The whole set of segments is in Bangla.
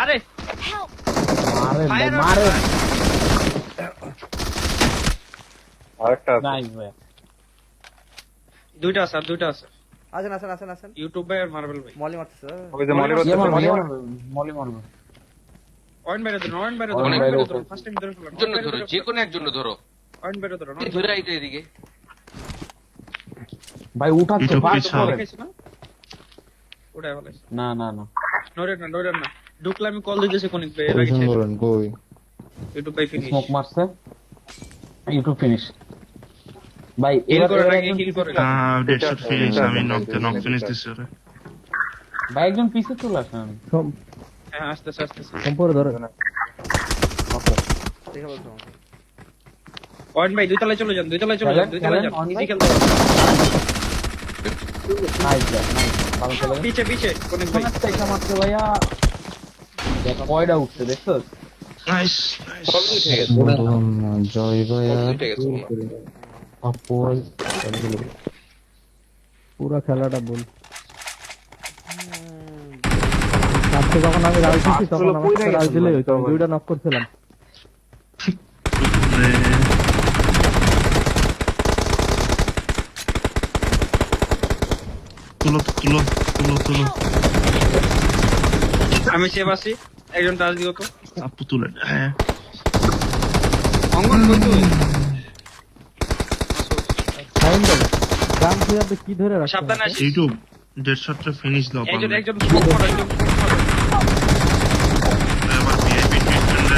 আরে। Help! মারে মারে আরেকটা। ভাই। দুইটা আছে দুইটা আছে। আসেন আসেন আসেন আসেন। ইউটিউব ভাই আর মার্বেল ভাই। মলি মারতেছে। ওই যে করতেছে মারবে করতেছে। মারবে মলি মারবে। অয়েন বাইরে ধরুন অয়েন বাইরে অয়েন ধরুন বাইরে ধরো। ফার্স্ট টাইম ধরে জন্য ধরো যে কোনো একজন ধরো। অয়েন বাইরে ধরুন এই ধরে আইতো এদিকে। ভাই উঠাচ্ছে করে। না না না না। নড়েন না নড়েন না। ঢুকলে আমি কল দিতেছি কোনিক ভাই এর আগে শেষ ইউটিউব ভাই ফিনিশ স্মোক মারছে ইউটিউব ফিনিশ ভাই করার আগে কিল করে আহ ডেডশট ফিনিশ আমি নক নক ফিনিশ দিছি ওরে ভাই একজন পিছে চলে আসেন হ্যাঁ আসতেছে আসতেছে সম্পূর্ণ ধরে না দেখে বলছো। অয়েন ভাই দুই তলায় চলে যান দুই তলায় চলে যান দুই তলায় যান ইজি খেলতে নাইস নাইস ভালো চলে পিছে পিছে কোনিক ভাই একটা ভাইয়া দেখ কয়টা উঠছে দেখছ নাইস নাইস সব উঠে গেছে। জয় ভাইয়া উঠে গেছে আপল পুরো খেলাটা বল। যখন আমি রাজ তখন আমার রাজ দিলেই হইতো দুইটা নক করছিলাম। তুলো তুলো তুলো তুলো। আমি সেভ আছি। একজন টাচ দিও তো। আপু তুলে হ্যাঁ। অঙ্গন কই তুই? ফাইন দেব গ্রাম ফিরাতে কি ধরে রাখছেন সাবধানে আসিস। ইউটিউব ডেডশটটা ফিনিশ দাও একজন একজন smoke করো, একজন। এবার ভিআইপি ট্রিটমেন্ট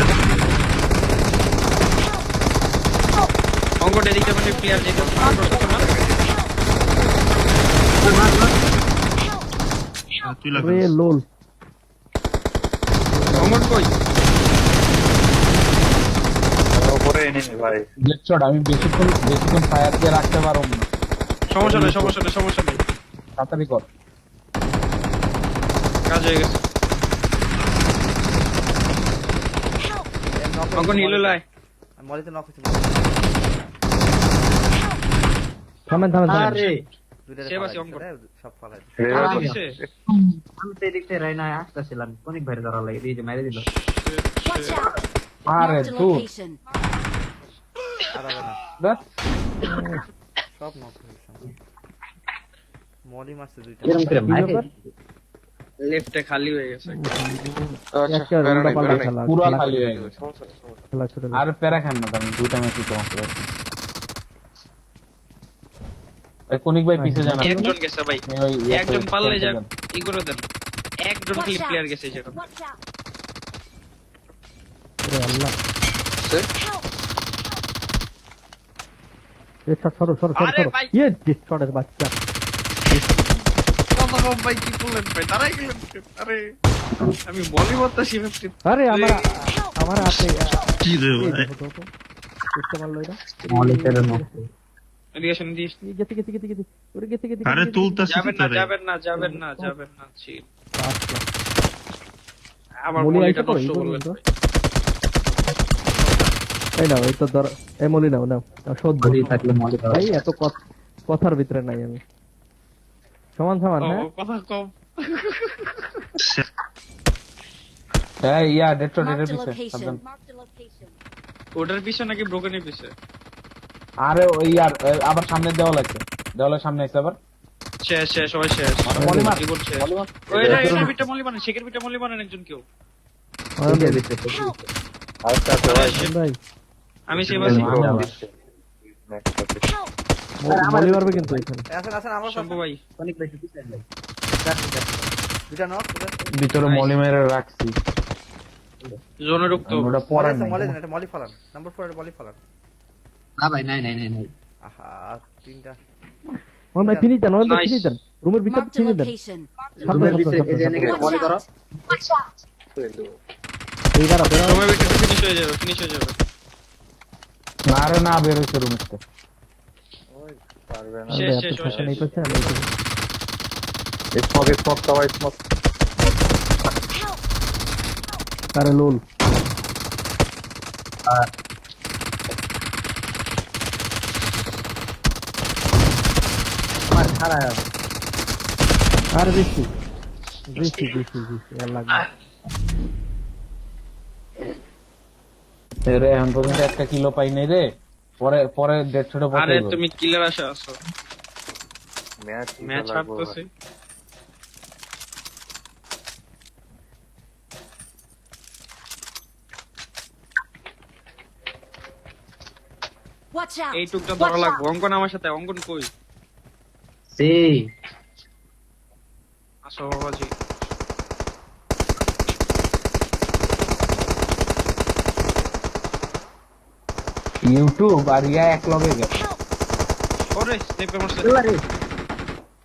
অঙ্গন এদিকে মানে প্লেয়ার যেটা তুই রে লোল কই? ওপরে enemy ভাই। হেডশট আমি বেশিক্ষণ বেশিক্ষণ ফায়ার দিয়ে রাখতে পারব না। সমস্যা নেই সমস্যা নেই সমস্যা নেই। তাড়াতাড়ি কর। কাজ হয়ে গেছে। অঙ্গন হিলো লাই মলিতে নক হচ্ছে থামেন থামেন থামেন। সব ফালাই আরে দিছে। আমি তো এদিক থেকে রাইনা আসতেছিলাম অনেক বাইরে ধরা লাগে এই যে মেরে দিল। আরে Marked a তুই location. আর হবে না। দেখ সব নক মলি মারছে দুইটা। এরকম করে কি মাইরে ব্যাপার? লেফটে খালি হয়ে গেছে। একটা উল্টা পাল্টা খেলা পুরো খালি হয়ে গেছে। আর প্যারা খান না আমি দুইটা ম্যাচ তোমাকে কনিক ভাই পিছে জানা একজন গেছে ভাই। একজন যাক দেন। ই করে দেন? একজন খালি প্লেয়ার গেছে যেটা ওরে আল্লাহ! এ সর সরো সরো সরো। ইয়ে ডিসকার্ডের বাচ্চা। ভাই কি করলেন ভাই? দাঁড়াই গেলেন আরে আমি বলি বলতেছি ভাবছি আরে আমার আমার আছে কি রে ভাই। বুঝতে পারল এটা? মলিতের মতো এদিকে শুনে দিস এই গেছে গেছে গেছে গেছে। ওরে গেছে গেছে আরে গেছে, যাবেন না যাবেন না যাবেন না যাবেন না ছি। আমার মলি মলিটা আইসা পড়ো, নষ্ট করলেন। এই নাও এই ধর এই মলি নাও নাও নাও, সহ্য থাকলে মলি ভাই এত কথার ভিতরে নাই আমি। সমান সমান হ্যাঁ? কথা কম। ইয়া Marked a পিছে. ওটার পিছে নাকি ব্রোকেনের পিছে? আরে ওই আর আবার সামনে দেওয়া লাগছে দেওয়ালের সামনে আছে আবার। শেষ শেষ সবাই শেষ। মলি মার। কি করছে এটা এটা বিটা মলি বানান শেখের বিটা মলি বানান একজন কেউ। আছে ভাই ভাই আমি সে বাসি আমি আবার। Help! মলি মারবে কিন্তু এখানে। শম্ভু ভাই। অনেক বেশি দুটা নক ভিতরে মলি মেরে রাখছি। জোনে ঢুকতো। ওটা পরে নাই। মলি দেন এটা মলি ফালান। নাম্বার 4 এর মলি ফালান। না ভাই নাই নাই নাই নাই। আহা তিনটা। ওন ভাই ফিনিশ দেন ওন ভাই ফিনিশ দেন। রুমের ভিতর ফিনিশ দেন। রুমের ভিতরে এই যে এনেকে Watch মলি ধরো। out! Watch out! এই দাঁড়া বেরো সময় বিটা ফিনিশ হয়ে যাবে ফিনিশ হয়ে যাবে। না রে না বের হইছে রুম থেকে পারবে না। শেষ, শেষ, শেষ। স্মোক স্মোক সবাই স্মোক! আরে লোল। খারাপ আর বেশি বেশি বেশি বেশি আর লাগবে রে এখন পর্যন্ত একটা কিলো পাই নাই রে। পরে পরে দেড়শোটা আরে পরে তুমি কিলার আশা আছো। ম্যাচ ম্যাচ হারতেছে! এই টুকটা ধরা লাগবে। অঙ্কন আমার সাথে অঙ্কন কই? সেই আসো বাবাজি ইউটিউব আর ইয়া এক লগে গেছে ওরে স্নেপে মারছে আরে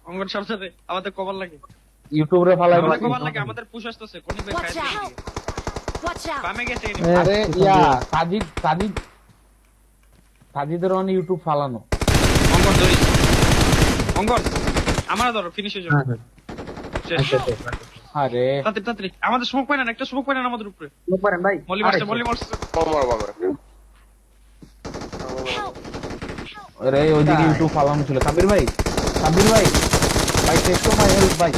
অঙ্কন সাথে সাথে আমাদের কভার লাগে ইউটিউব রে ফালাই আমাদের কভার লাগে আমাদের পুশ আসতেছে কোন ভাই Watch খাই! বামে গেছে আরে ইয়া। সাজিদ সাজিদ সাজিদের অন ইউটিউব ফালানো অঙ্কন আমার ধরো ফিনিশে যাও শেষ? আচ্ছা আচ্ছা আরে। তাড়াতাড়ি তাড়াতাড়ি। আমাদের স্মোক পায় না একটা স্মোক পায় না আমাদের উপরে। লোক পারেন ভাই। মলি মারছে মলি মারছে। আরে ওইদিকে ইউটিউব ফালানো ছিল। সাবির ভাই সাবির ভাই। ভাই টেক তো মাই হেল্প ভাই।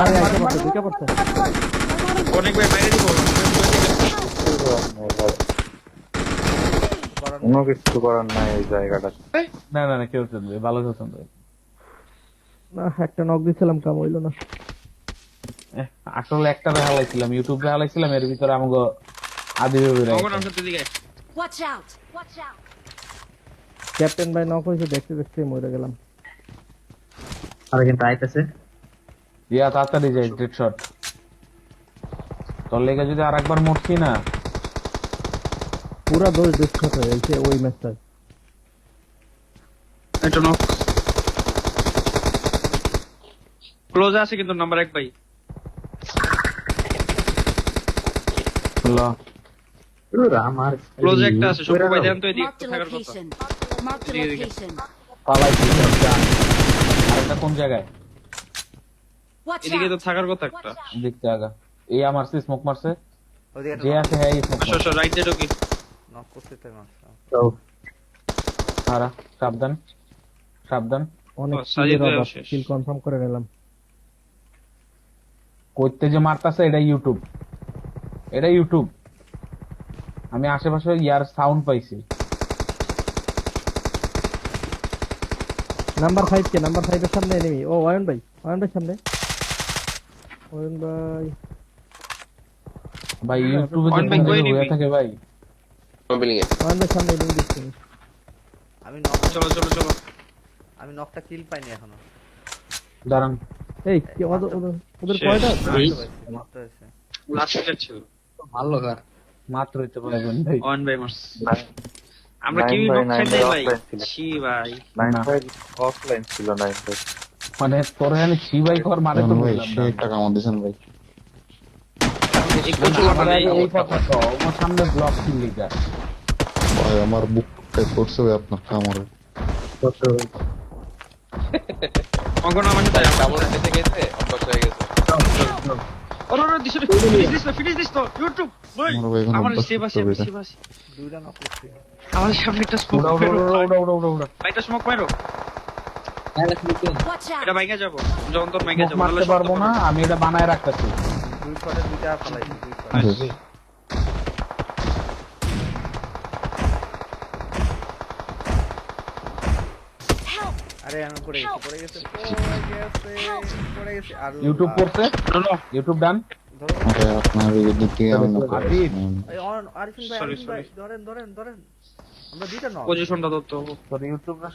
আরে, আইসা পড়ছে, ঢুকে পড়ছে। অনেক ভাই বাইরে দিব। কোনো কিছু করার নাই এই জায়গাটা। না না না কেউ চলবে ভালো কেউ চলবে। না, একটা নক দিছিলাম কাম হইল না। আসলে একটা হালাইছিলাম ইউটিউবে হালাইছিলাম এর ভিতরে আমাকে আদি ভেবে Watch out! Watch out! Captain ভাই নক হয়েছে দেখতে দেখতে মরে গেলাম। আর কিন্তু আইতেছে ইয়া তাড়াতাড়ি যাই ডেড শট তোর লেগে যদি আর একবার মরছি না পুরা দোষ দুঃখত হয়েছে ওই ম্যাচটা এটা নক ক্লোজ আছে কিন্তু নাম্বার এক ভাই। ল। আমার ক্লোজ একটা আছে সব ভাই দেন তো এদিকে Marked তো a থাকার কথা। কোন জায়গায়? এদিকে তো থাকার কথা একটা। দেখতে আগা। এই মারছে। স্মোক মারছে আছে হ্যাঁ স্মোক রাইট দিয়ে ঢুকি। হারা সাবধান সাবধান। অনেক ও, সাজিদ ভাই অভাব কিল কনফার্ম করে নিলাম। করতে যে মারতাছে এটা ইউটিউব এটা ইউটিউব আমি আশেপাশে ইয়ার সাউন্ড পাইছি। নাম্বার ফাইভ কে নাম্বার ফাইভের সামনে এনিমি ও অয়ন ভাই অয়ন ভাই সামনে। অয়ন ভাই। ভাই ইউটিউবে অন ভাই, সামনে এনিমি দিচ্ছি আমি। নক চলো চলো চলো। আমি নকটা কিল পাইনি এখনও। দাঁড়ান। এই কি ওদের ওদের- ওদের শেষ। কয়টা? Nice. মাত্র হয়েছে। লাস্ট প্লেয়ার ছিল। ভালো কার মাত্র হইতে পারবেন ভাই অন ভাই মারছে আমরা কি নক ভাই। ছি নাইন। অফলাইন ছিল নাইন মানে তোর এখানে কর মানে তো বুঝলাম। টাকা দিয়েছেন ভাই। ভাই আমার বুক করছে ভাই আপনার কামড়ে। গেছে অভ্যাস হয়ে গেছে আমার সামনে একটা স্মোক মারো। এটা বাইকে যাব। যখন তোর বাইকে যাব মারতে পারব না আমি এটা বানায় রাখতেছি। দুই শটে দুইটা ফালাইছি দুই আরে আমি পড়ে গেছি পড়ে গেছে পড়ে গেছে পড়ে গেছে। আর ইউটিউব করছে? নো নো ইউটিউব ডান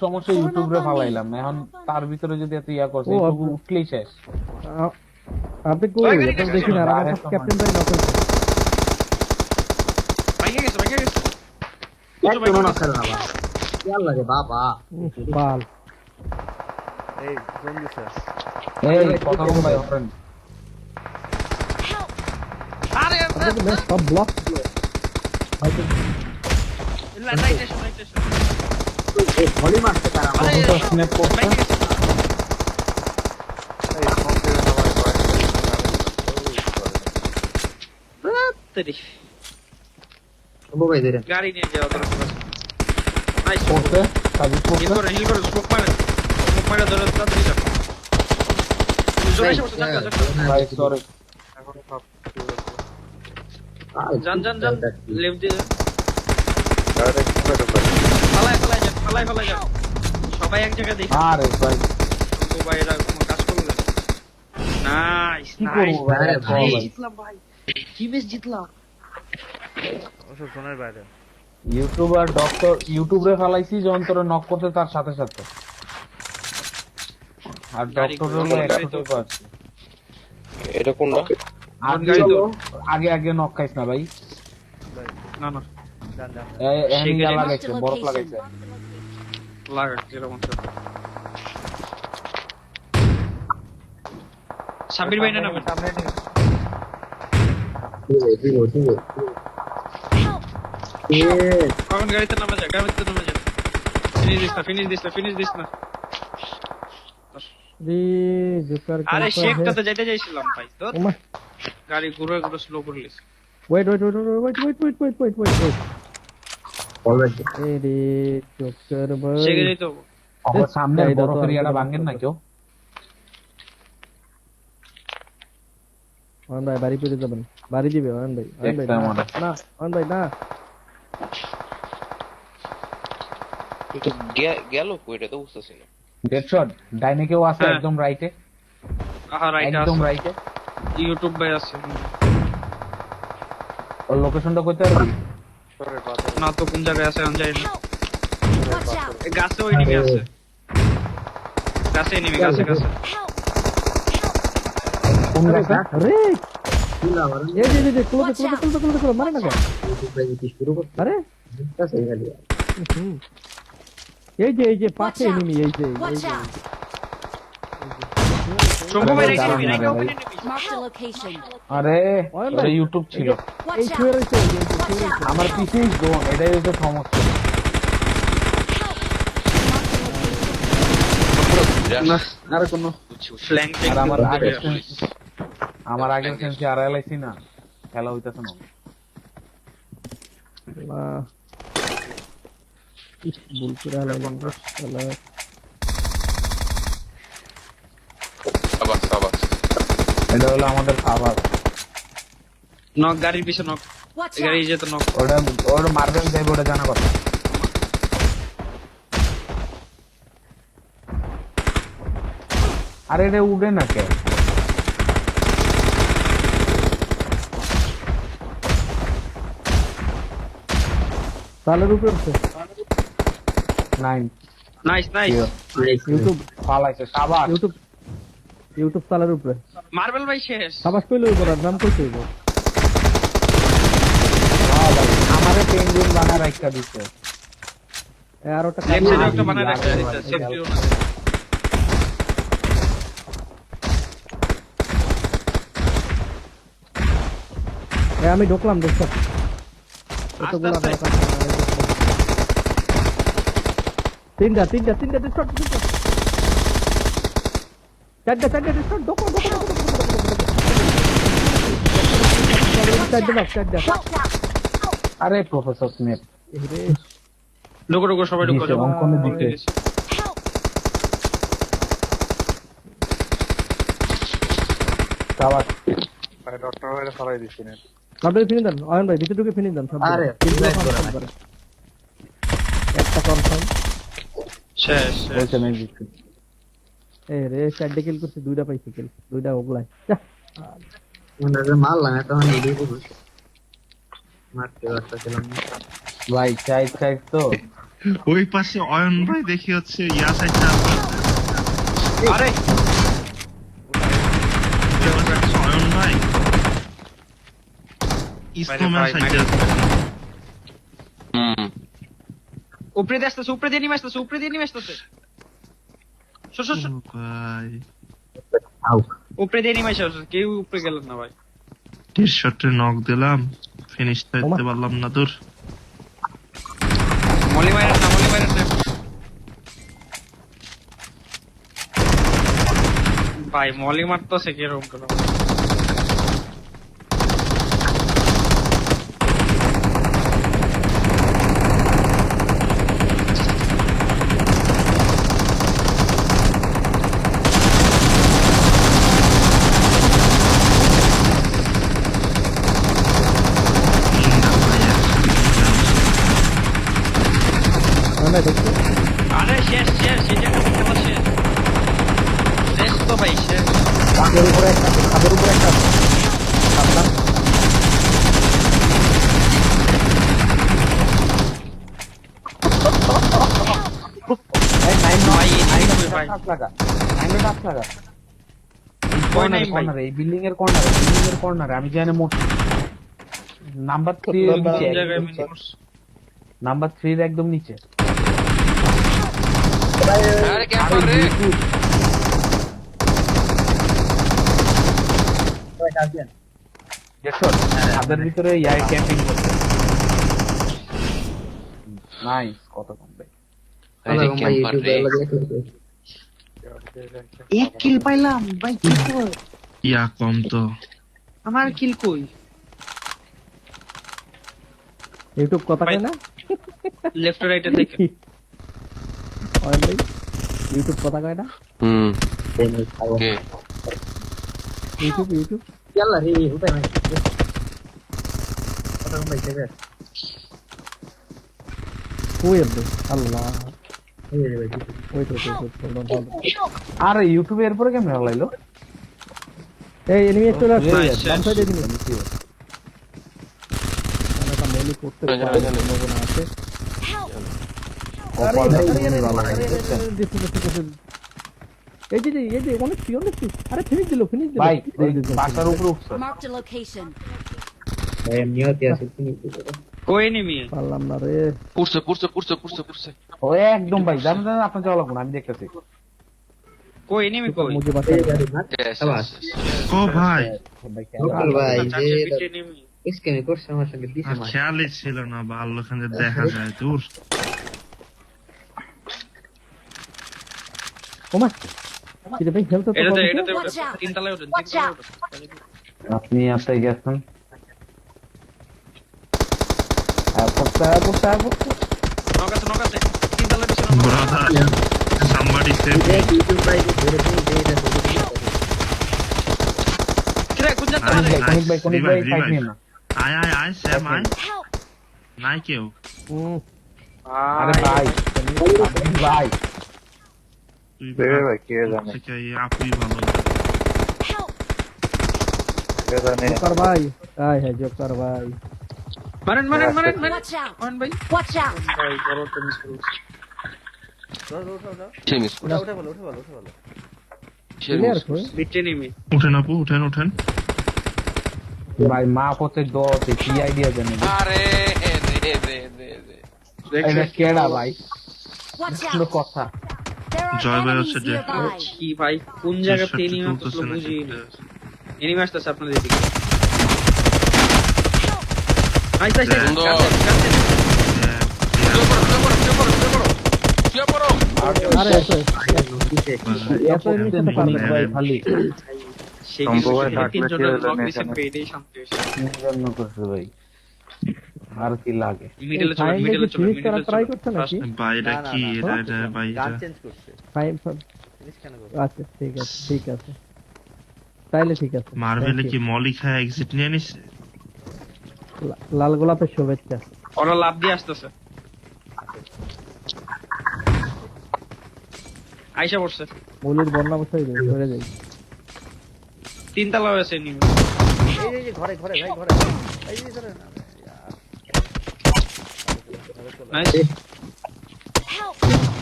সমস্যা ইউটিউবে ফালাইলাম। এখন তার ভিতরে যদি এত ইয়া করছে ও, উঠলেই শেষ। আপনি কই? এখন দেখি না আমার ক্যাপ্টেন ভাই নক হয়েছে বাইকে গেছে বাইকে গেছে। একটু নক খেলো না বাবা। কি লাগে বাবা? বাল। এই জোন দিছে। এই কথা বল ভাই ফ্রেন্ড Help! আরে সব ব্লক লাইট এসো লাইট এসো। ভলি মারছে তার। তো স্ন্যাপ করছে 30. Bombayı derin. Gari niye cevap alır? Nice. Korkta. Tabii korkta. Yıl koru, yıl koru. Smoke para. Smoke para doğru atlayacak. Zor işe basın. Zakla, zakla. Hayır, sorry. Can, can, can. Lev diyor. Gari, korkta. Halay, halay, can. Halay, halay, can. সবাই এক জায়গায় দেখি আরে ভাই মোবাইল আর কোনো কাজ করবে না নাইস নাইস ভাই জিতলাম ভাই জিমেস জিতলা ওসব শোনার বাইরে। ইউটিউবার ডক্টর ইউটিউবে ফালাইছি যন্ত্রে নক করতে তার সাথে সাথে। আর ডক্টর হলো 100 এটা কোনটা? আগে আগে নক খাইছ না ভাই। না না। বরফ লাগাইছে সাবির ভাই না সামনে enemy। এখন গাড়িতে নামা যায় গাড়িতে নামা যায় ফিনিশ দিস না ফিনিশ দিস না ফিনিশ দিস না রে জোকার আরে শেখটা তো যেতে চাইছিলাম ভাই তো ওমা গাড়ি ঘুরে ঘুরে slow করলিস wait wait wait wait wait wait wait wait wait wait এ রে জোকার ভাই শেখে যেতে হবে আমার সামনে এই দাও তো বরফের আর ইয়াটা কোনো ভাঙেন না কেউ অন ভাই বাড়ি পেতে যাবেন। বাড়ি দিবে অন ভাই। অন ভাই না। অন ভাই না। কিন্তু গেল কইটা তো বুঝতেছি না। ডেড শট ডাইনে কেউ আছে হ্যাঁ। একদম রাইটে আহা রাইট একদম রাইটে ইউটিউব ভাই আছে। ওর লোকেশনটা কইতে পারবি? না তো কোন জায়গায় আছে আমি জানি না। গাছে ওই নিমে আছে। গাছে নিমে গাছে গাছে! ইউটিউব ছিল। আমার পিছিয়ে ড্রোন এটাই হচ্ছে সমস্যা। আর কোনো আর আমার আমার আগের সেন্সে আর এলাইছি না। খেলা হইতাছে না। ভুল করে এটা হলো আমাদের নক গাড়ির পিছে নক গাড়ি যেতে নক ওটা ওটা মারবেন ওটা জানা কথা। আরে এটা উড়ে না কে? তালের উপরে উঠছে নাইন নাইস নাইস ইউটিউব ফালাইছে সাবাস। ইউটিউব ইউটিউব তালের উপরে। মার্বেল ভাই শেষ। সাবাস কইলে করার নাম হ্যাঁ ভাই, আমারে পেঙ্গুইন বানা রাখা দিছে। এ, আর ওটা লেফট সাইডে একটা লাগবে, দিতে লাগবে, সেফটি আমি ঢুকলাম দেখছ তিনটা তিনটা তিনটা ডিস্ট্রট তিনটা। চারটা চারটা ডিস্ট্রট ডোকো ডোকো চারটা বাস চারটা। আরে প্রফেসর স্নেপ ডোকো ডোকো সবাই ডোকো যাব কোন দিকে। সাবাস আরে ডক্টর ভাইরা সরাই দিছেন ডক্টর ফিনিশ দেন অয়ন ভাই ভিতরে ঢুকে ফিনিশ দেন সব আরে একটা কনফার্ম শেষ শেষ বলছে ম্যাজিক এ রে চারটে কিল করছে দুইটা পাইছে কিল দুইটা ওগলাই যা মারলাম এখন এদিকে বুঝ মারতে পারতেছিলাম না ভাই চাই চাই তো ওই পাশে অয়ন ভাই দেখি হচ্ছে ইয়া সাইডটা আরে! অয়ন ভাই ইসলামের ভাই, সাইডে হুম উপরে দিয়ে আসতেছে উপরে দিয়ে নিমে আসতেছে উপরে দিয়ে নিমে আসতেছে। সর সর সর। ভাই। উপরে দিয়ে নিমে আসতেছে কেউ উপরে গেলেন না ভাই। টি শার্টে নক দিলাম ফিনিশ করতে পারলাম না তোর। মলি মাইরের না মলি মাইরের না। ভাই মলি মারতো মারতেছে কীরকম করে ঠান্ডায় থাকবে আরে শেষ শেষ এই জায়গা থেকে আমার শেষ শেষ তো ভাই শেষ। কাঁধের উপরে একটা কাঁধের উপরে একটা আপনার আমি জানি নাম্বার থ্রি নাম্বার থ্রির একদম নিচে। আরে ক্যাম্পার রে দেখছ ছাদের ভিতরে ইয়ার ক্যাম্পিং করছে নাইস কত কম ভাই আরে ক্যাম্পার রে এক কিল পাইলাম ভাই কি কর ইয়া কম তো আমার কিল কই ইউটিউব কথা কয় না লেফট রাইটে থেকে অয়ন ভাই? ইউটিউব কথা কয় না? হুম। কে? ইউটিউব ইউটিউব ইয়াল্লা রে উপায় নাই। কত ভাই আল্লাহ। রে ভাই ওই তো আরে ইউটিউবে এরপরে কেমন লাইলো এই এনিমি চলে আসছে। বাম সাইডে এনিমি করতে পারে। সম্ভাবনা আছে এই যে যে, এই যে অনেক ফি অনেক আরে ফিনিশ দিল ফিনিশ দিল। ভাই বাসার উপরে উঠছে। Marked a location. ভাই নিয়তি আছে তুমি কই নিমি পারলাম না রে। পুরছে পুরছে পুরছে পুরছে পুরছে ও একদম ভাই জানেন জানেন আপনার যাওয়া লাগবে না আমি দেখতেছি। কই নিমি কই? মুজে বাসা ও ভাই। ভাই ভাই যে পিঠে নিমি করছে আমার সঙ্গে দিছে খেয়ালই ছিল না ভালো খানে দেখা যায় দূর। ওমা এটা ভাই হেলথ তো এটাতে এটাতে তিন তলায় ওঠেন তিন তলায় ওঠেন আপনি আপনি গেছেন। তিন তলায় ব্রাদার ইউটিউব ভাই যে ধরে তুমি এটা কিরে কোন জায়গা আরে, মারে ভাই কনিক ভাই ফাইট নিয়ে না আয় আয় আয় স্যাম আয় নাই কেউ আরে ভাই ভাই। তুই কে ভাই কে জানে থেকে এই আপুই ভালো Help! কে জানে জোকার ভাই আয় হ্যাঁ জোকার ভাই মারেন মারেন মারেন মারেন Watch out! মান ভাই Watch out! ভাই বড় টেনিস করছে সে মিস উঠে উঠে বলো উঠে বলো উঠে বলো সে ক্লিয়ার মিস কই পিঠে নিমি উঠেন আপু উঠেন উঠেন ভাই মা হচ্ছে দশ কি আইডিয়া জানেন আরে রে রে রে রে এটা কেডা ভাই হচ্ছে যে- কি ভাই কোন জায়গাতে টি-শার্ট এনিমি তুলতেছে বুঝি এনিমি আসতেছে আপনাদের দিকে আইস আইস আইস থাকলে তিনজন লক শান্তি হয়েছে ভাই আর কি লাগে? মিডলে চলো মিডলে কি মিডলে করার try করছে নাকি? কি। এটা এটা গান চেঞ্জ আচ্ছা ঠিক আছে ঠিক আছে। তাইলে ঠিক আছে। মার্ভেলে কি মলি খায় এক্সিট নিয়ে নিছে লা- লাল গোলাপের শুভেচ্ছা। ওরা লাভ দিয়ে আসতেছে। আইসা পড়ছে। মৌলির বন্যা বসাই ধরে যাই। তিনতলা হয়েছে এনিমি। এই এই যে ঘরে ঘরে ভাই ঘরে। এই যে না নাইস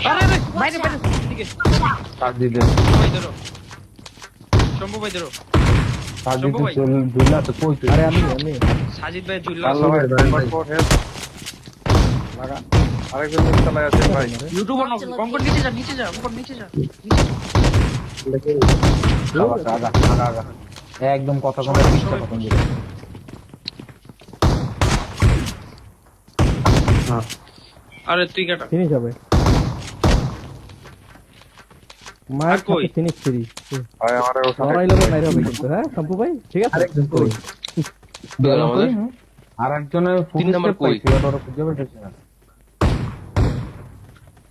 আরে আরে বাইরে বাইরে এদিকে। সার দিতে ভাই ধরো। শম্ভু ভাই ধরো। শম্ভু ভাই। দুলা তো কই আরে আমি আমি। সাজিদ ভাই জুল্লা আল্লাহ ভাই নাম্বার 4 হেল্প লাগা আরেকজন চালায় আছে ভাই। ইউটিউবার নক কঙ্কর নিচে যা নিচে যা। কঙ্কর নিচে যা। আগা আগা আগা আগা। একদম কথা কম দিবে আরে তুই কাটা। ফিনিশ হবে। মায়ের কই? ফিনিশ ফ্রি ভাই আমারে ওখানে লড়াই লড়াই মাইর হবে কিন্তু হ্যাঁ? শম্পু ভাই ঠিক আছে? কই গেল আমাদের? আর একজনের তিন নাম্বার কই? খুঁজে পেয়েছে না।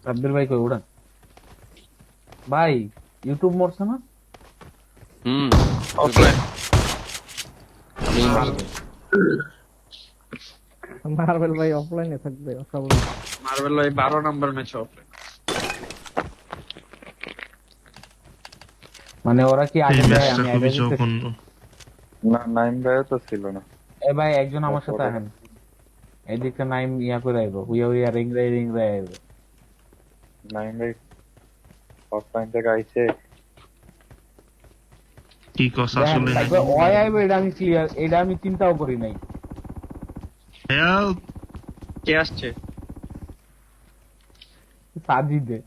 আব্দুল ভাই কই উড়ান। ভাই ইউটিউব মরছে না? হুম ওকে আমি মারবো মার্বেল ভাই অফলাইনে থাকবে অস্বাভাবিক মার্বেল ভাই বারো নাম্বার ম্যাচ হবে মানে ওরা কি এই আগে দেয় আমি আগে না নাইম ভাইও তো ছিল না। এ ভাই একজন আমার সাথে আহেন। এদিকে নাইম ইয়া করে আইব উইয়া উইয়া রিং রাই রিং রাই আইব। নাইম ভাই অফলাইন থেকে আইছে। কি কস আসলে ওই আইব এটা আমি ক্লিয়ার এটা আমি চিন্তাও করি নাই। হেল্প কে আসছে? সাজিদে।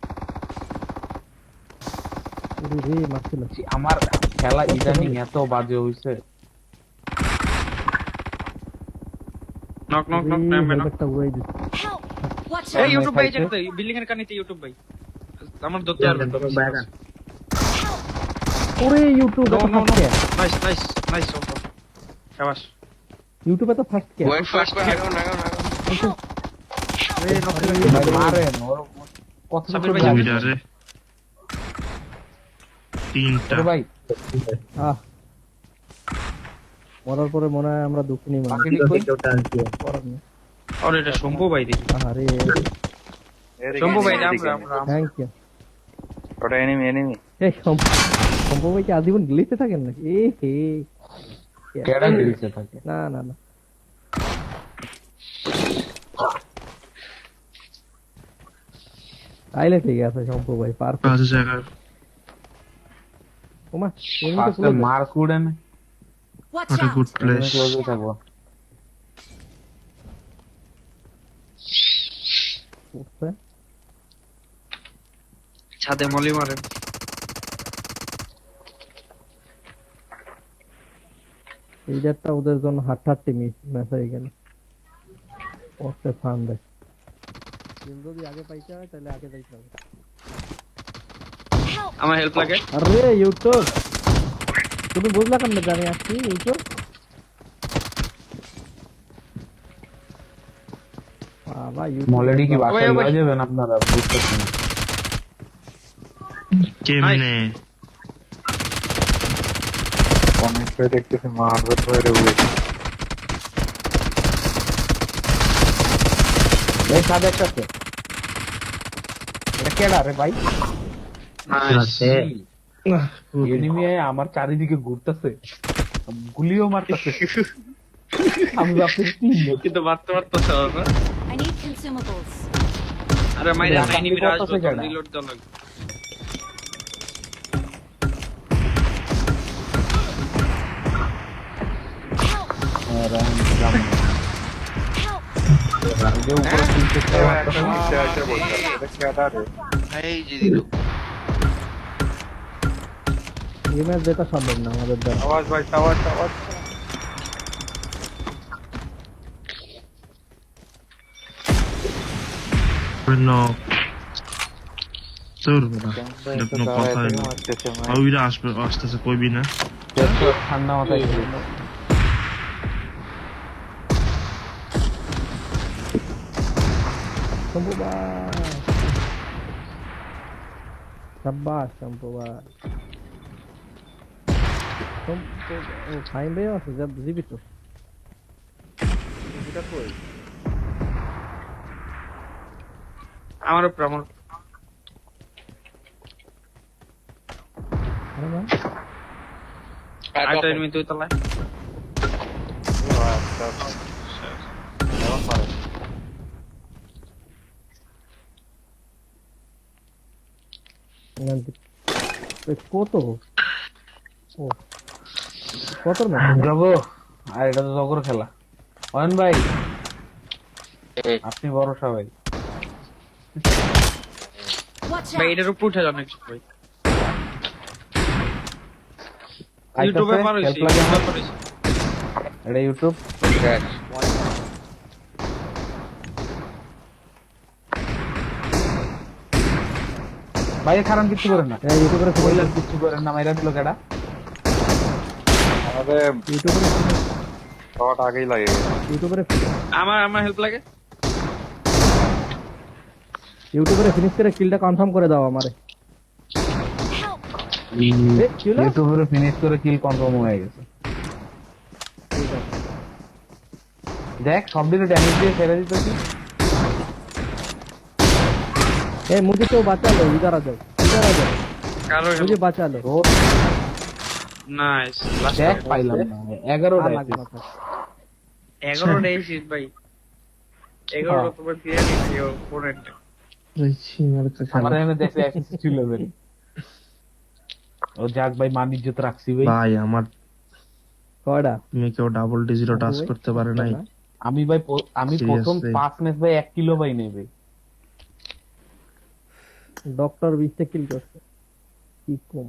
আমার খেলা ইদানিং এত বাজে হইছে। নক নক নক এই নক Help! ইউটিউব ভাই? বিল্ডিং এর কানিতে ইউটিউব ভাই। আমার পারবেন ওরে ইউটিউব নাইস নাইস নাইস শাবাশ ইউটিউবে তো ফাস্ট কে? ওয়েট ফার্স্ট আগাও না আগাও না আগাও। এই নক ভাই, মারেন ওর কত সাবির ভাই, যাবে? দুইটা রে তিনটা। ছোট ভাই। আহ। মরার পরে মনে হয় আমরা আর এটা শম্ভু ভাই দেখি। আরে শম্ভু ভাই আমরা আমরা থ্যাংক ইউ ওটা এনিমি এনিমি এই সম্ভব কি আজীবন গ্লিচে থাকেন নাকি? এ হে। কেডা দিছে থাকে না না না তাইলে ঠিক আছে সম্ভব ভাই পার কাজ জায়গায় ওমা এমনি তো ফার্স্টে পুরো মার কুড়েন Watch what a out! good place ক্লোজে থাকব উঠছে। ছাদে মলি মারেন এই জাতটা ওদের জন্য হাট হাট্টি মিস ম্যাচ হয়ে গেল। ওকে ফান দেয় কিল যদি আগে পাইতে হয় তাহলে আগে যাইতে হবে। Help! আমার হেল্প লাগে? আরে ইউটিউব তুমি বুঝলা কেন যে আমি আসছি ইউটিউব বাবা ইউটিউব মলেডি কি বাসায় ওই, ওই। লয়ে যাবেন আপনারা বুঝতেছেন। না। কেমনে? এই একটা আছে। এটা কেডা রে ভাই? এনিমি আমার চারিদিকে ঘুরতেছে। গুলিও মারতেছে। আমি কিন্তু মারতে মারতেছে. আরে মাইরা আসবে? রিলোড দেওয়া জেতা সম্ভব না আমাদের দ্বারা আওয়াজ ভাই আওয়াজ আওয়াজ আসবে আসতেছে কইবি না? ঠান্ডা মাথায়। খেলি। শম্ভু ভাই সাব্বাস শম্ভু ভাই শম্ভু ও ফাইন ভাইও আছে যা বুঝিবি তো আমার উপর আমার আরে না আরেকটা এনিমি তুই তলায় এখন মারে এখান থেকে- এ কত ও কত ম্যাচ যাব আর এটা তো জগর খেলা অয়ন ভাই আপনি Watch ভাই এটার উপর উঠে যান একটু ভাই ইউটিউবে পার। এটা ইউটিউব ভাই খারাপ কিছু করেন না। এই ইউটিউবে বললেন কিছু করেন না মাইরা দিল কেডা? আমাদের ইউটিউবে শট আগেই লাগে। গেছে ইউটিউবে আমার আমার হেল্প লাগে? ইউটিউবে ফিনিশ করে কিলটা কনফার্ম করে দাও আমারে। Help! এ ইউটিউবে ফিনিশ করে কিল কনফার্ম হয়ে গেছে। দেখ সব দিকে ড্যামেজ দিয়ে ছেড়ে দিতেছি। ए मुझे तो बचा लो इधर आ जाओ इधर आ जाओ কারো मुझे बचा लो রোড নাইস লাস্ট দেখ পাইলাম না এগারোটা আর লাগবে না তো। এগারোটা এসিস ভাই এগারোটা তোমার দিয়ে নিচ্ছি ওপোনেন্ট আমার এখানে দেখে অ্যাসিস্ট ছিল বেরি ও যাক ভাই মান ইজ্জত রাখছি ভাই ভাই আমার কয়টা তুমি কেউ ডাবল ডিজিটও টাচ করতে পারে নাই আমি ভাই প- আমি প্রথম Seriously? পাঁচ ম্যাচ ভাই এক কিলো ভাই নেবে ডক্টর বিশটা কিল করছে কি কম।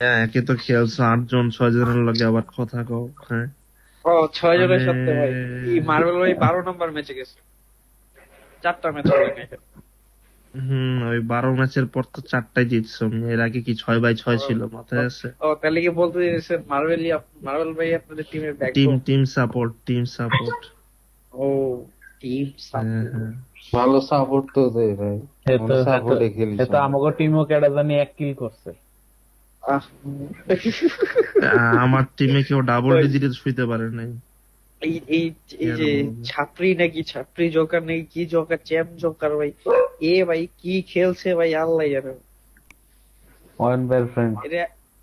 হ্যাঁ একে তো খেলছো আটজন ছয় জনের লগে আবার কথা কও হ্যাঁ। ও ছয় জনের মানে- সাথে ভাই। কি মার্বেল ভাই বারো নম্বর ম্যাচে গেছে? চারটা ম্যাচ হম ওই বারো ম্যাচের পর তো চারটাই জিতছো এর আগে কি ছয় বাই ছয় ছিল মাথায় আছে? ও তাহলে কি বলতে মার্বেল মার্বেল ভাই আপনাদের টিমের back team team support team support ও টিম হ্যাঁ হ্যাঁ। ভালো সাপোর্ট তো দেয় ভাই। টিমও কেডা জানি এক কিল করছে। আমার টিমে কেউ ডাবল ডিজিটে শুইতে পারে নাই। এই এই এই যে ছাত্রী নাকি ছাত্রী জোকার নাকি কি জোকার চ্যাম জোকার ভাই। এ ভাই কি খেলছে ভাই আল্লাহ জানে। ওয়ান ফ্রেন্ড এরে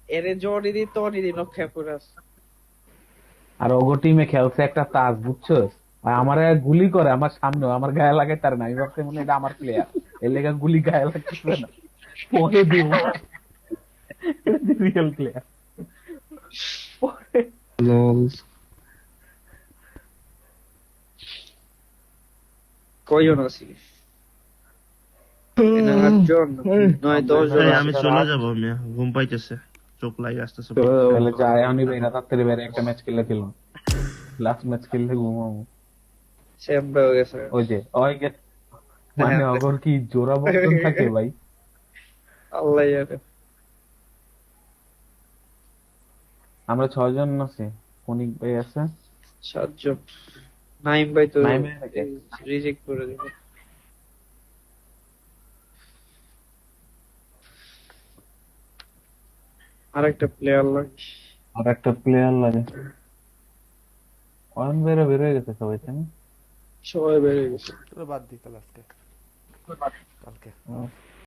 এরে জড়ি দি তো নক্ষা করে আর ওগো টিমে খেলছে একটা তাজ বুঝছ আর আমার গুলি করে আমার সামনে আমার গায়ে লাগে তার না। আমি ভাবছি মনে এটা আমার প্লেয়ার এর লেগে গুলি গায়ে লাগতেছে না পরে দিব রিয়েল প্লেয়ার লল কয়জন আছিস নয় দশ জন আমি চলে যাব ঘুম পাইতেছে চোখ লাগে আসতেছে তাহলে যায় আমি বেরা তাড়াতাড়ি বেরে একটা ম্যাচ খেলে খেলাম লাস্ট ম্যাচ খেললে ঘুমাবো ভাই হয়ে গেছে ওই যে ওই মানে অগর কি জোড়া বর্তন থাকে ভাই আল্লাহ জানে আমরা ছয়জন আছি। কনিক ভাই আছে। সাতজন। নাইম ভাই তো নাইম রিজেক্ট করে দিবে আরেকটা প্লেয়ার লাগে। আর একটা প্লেয়ার লাগে। ওয়ান বেরো বের হয়ে গেছে সবাই তাই না? সবাই বেড়ে গেছে। বাদ দিই তাহলে আজকে। কালকে। ও,